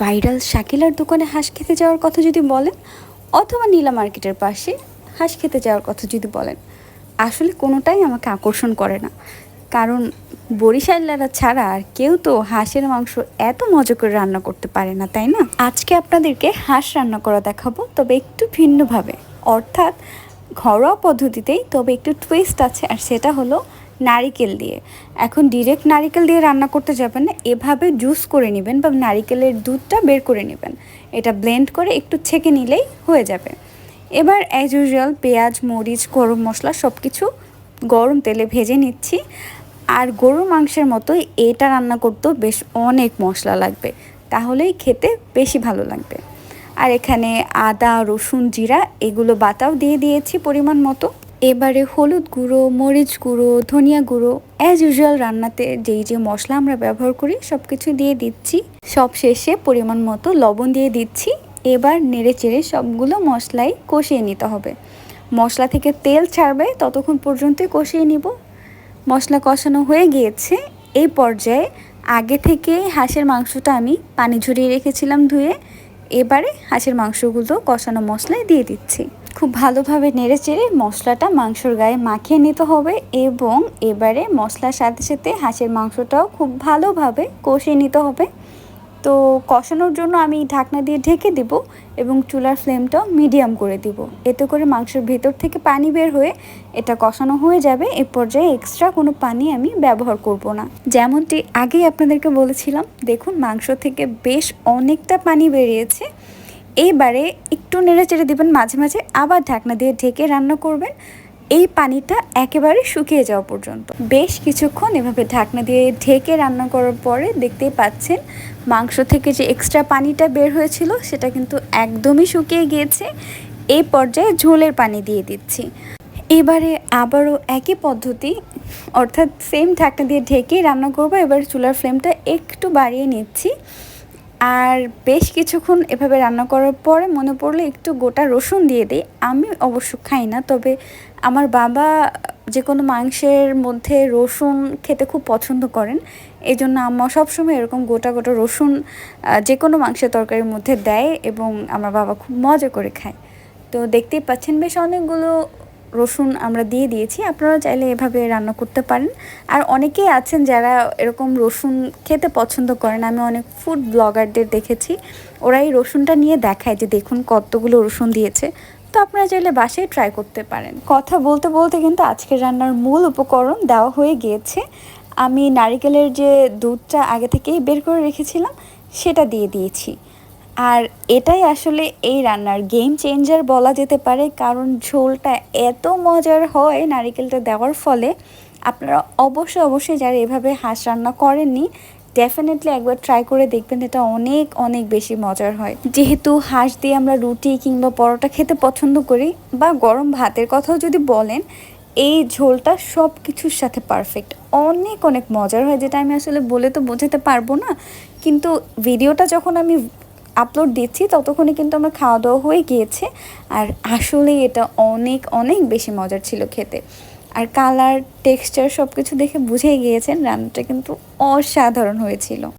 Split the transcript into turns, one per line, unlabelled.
Viral শাকিলার দোকানে হাঁস খেতে যাওয়ার কথা যদি বলেন, অথবা নীলা মার্কেটের পাশে হাঁস খেতে যাওয়ার কথা যদি বলেন, আসলে কোনোটাই আমাকে আকর্ষণ করে না। কারণ বরিশালারা ছাড়া আর কেউ তো হাঁসের মাংস এত মজা করে রান্না করতে পারে না, তাই না? আজকে আপনাদেরকে হাঁস রান্না করা দেখাবো, তবে একটু ভিন্নভাবে। অর্থাৎ ঘরোয়া পদ্ধতিতেই তবে একটু টুইস্ট আছে, আর সেটা হলো নারিকেল দিয়ে। এখন ডিরেক্ট নারিকেল দিয়ে রান্না করতে যাবেন না, এভাবে জুস করে নেবেন বা নারিকেলের দুধটা বের করে নেবেন। এটা ব্লেন্ড করে একটু ছেঁকে নিলেই হয়ে যাবে। এবার অ্যাজ ইউজুয়াল পেঁয়াজ, মরিচ, গরম মশলা সব কিছু গরম তেলে ভেজে নিচ্ছি। আর গরু মাংসের মতোই এটা রান্না করতেও বেশ অনেক মশলা লাগবে, তাহলেই খেতে বেশি ভালো লাগবে। আর এখানে আদা, রসুন, জিরা এগুলো বাটাও দিয়ে দিয়েছি পরিমাণ মতো। এবারে হলুদ গুঁড়ো, মরিচ গুঁড়ো, ধনিয়া গুঁড়ো অ্যাজ ইউজুয়াল রান্নাতে যেই যে মশলা আমরা ব্যবহার করি সব কিছু দিয়ে দিচ্ছি। সব শেষে পরিমাণ মতো লবণ দিয়ে দিচ্ছি। এবার নেড়ে চেড়ে সবগুলো মশলাই কষিয়ে নিতে হবে। মশলা থেকে তেল ছাড়বে, ততক্ষণ পর্যন্তই কষিয়ে নিব। মশলা কষানো হয়ে গিয়েছে। এই পর্যায়ে আগে থেকে হাঁসের মাংসটা আমি পানি ঝরিয়ে রেখেছিলাম ধুয়ে। এবারে হাঁসের মাংসগুলো কষানো মশলায় দিয়ে দিচ্ছি। খুব ভালোভাবে নেড়ে চেড়ে মশলাটা মাংসর গায়ে মাখিয়ে নিতে হবে এবং এবারে মশলার সাথে সাথে হাঁসের মাংসটাও খুব ভালোভাবে কষিয়ে নিতে হবে। তো কষানোর জন্য আমি ঢাকনা দিয়ে ঢেকে দিব এবং চুলার ফ্লেমটাও মিডিয়াম করে দিব। এতে করে মাংসের ভেতর থেকে পানি বের হয়ে এটা কষানো হয়ে যাবে। এ পর্যায়ে এক্সট্রা কোনো পানি আমি ব্যবহার করব না। যেমনটি আগেই আপনাদেরকে বলেছিলাম, দেখুন মাংস থেকে বেশ অনেকটা পানি বেরিয়েছে। এইবারে একটু নেড়ে চেড়ে দেবেন, মাঝে মাঝে আবার ঢাকনা দিয়ে ঢেকে রান্না করবেন। এই পানিটা একেবারে শুকিয়ে যাওয়া পর্যন্ত। বেশ কিছুক্ষণ এভাবে ঢাকনা দিয়ে ঢেকে রান্না করার পরে দেখতেই পাচ্ছেন, মাংস থেকে যে এক্সট্রা পানিটা বের হয়েছিল, সেটা কিন্তু একদমই শুকিয়ে গিয়েছে। এই পর্যায়ে ঝোলের পানি দিয়ে দিচ্ছি। এবারে আবারও একই পদ্ধতি, অর্থাৎ সেম ঢাকনা দিয়ে ঢেকে রান্না করব। এবার চুলার ফ্লেমটা একটু বাড়িয়ে নিচ্ছি। আর বেশ কিছুক্ষণ এভাবে রান্না করার পরে মনে পড়ল একটু গোটা রসুন দিয়ে দিই। আমি অবশ্য খাই না, তবে আমার বাবা যে কোনো মাংসের মধ্যে রসুন খেতে খুব পছন্দ করেন এই জন্য আম্মা সবসময় এরকম গোটা গোটা রসুন যে কোনো মাংসের তরকারির মধ্যে দেয় এবং আমার বাবা খুব মজা করে খায়। তো দেখতেই পাচ্ছেন বেশ অনেকগুলো রসুন আমরা দিয়ে দিয়েছি আপনারা চাইলে এভাবে রান্না করতে পারেন। আর অনেকেই আছেন যারা এরকম রসুন খেতে পছন্দ করেন, আমি অনেক ফুড ব্লগারদের দেখেছি ওরা এই রসুনটা নিয়ে দেখায় যে দেখুন কতগুলো রসুন দিয়েছে। তো আপনারা চাইলে বাসায় ট্রাই করতে পারেন। কথা বলতে বলতে কিন্তু আজকের রান্নার মূল উপকরণ দেওয়া হয়ে গিয়েছে। আমি নারিকেলের যে দুধটা আগে থেকেই বের করে রেখেছিলাম, সেটা দিয়ে দিয়েছি। আর এটাই আসলে এই রান্নার গেম চেঞ্জার বলা যেতে পারে, কারণ ঝোলটা এত মজার হয় নারিকেলটা দেওয়ার ফলে। আপনারা অবশ্যই অবশ্যই যারা এভাবে হাঁস রান্না করেননি ডেফিনেটলি একবার ট্রাই করে দেখবেন, এটা অনেক অনেক বেশি মজার হয়। যেহেতু হাঁস দিয়ে আমরা রুটি কিংবা পরোটা খেতে পছন্দ করি, বা গরম ভাতের কথাও যদি বলেন, এই ঝোলটা সব কিছুর সাথে পারফেক্ট অনেক অনেক মজার হয়, যেটা আমি আসলে বলে তো বোঝাতে পারব না, কিন্তু ভিডিওটা যখন আমি আপলোড দিচ্ছি, ততক্ষণে কিন্তু আমার খাওয়া দাওয়া হয়ে গিয়েছে। আর আসলে এটা অনেক অনেক বেশি মজার ছিল খেতে। আর কালার টেক্সচার সব কিছু দেখে বুঝেই গিয়েছেন, রান্নাটা কিন্তু অসাধারণ হয়েছিল।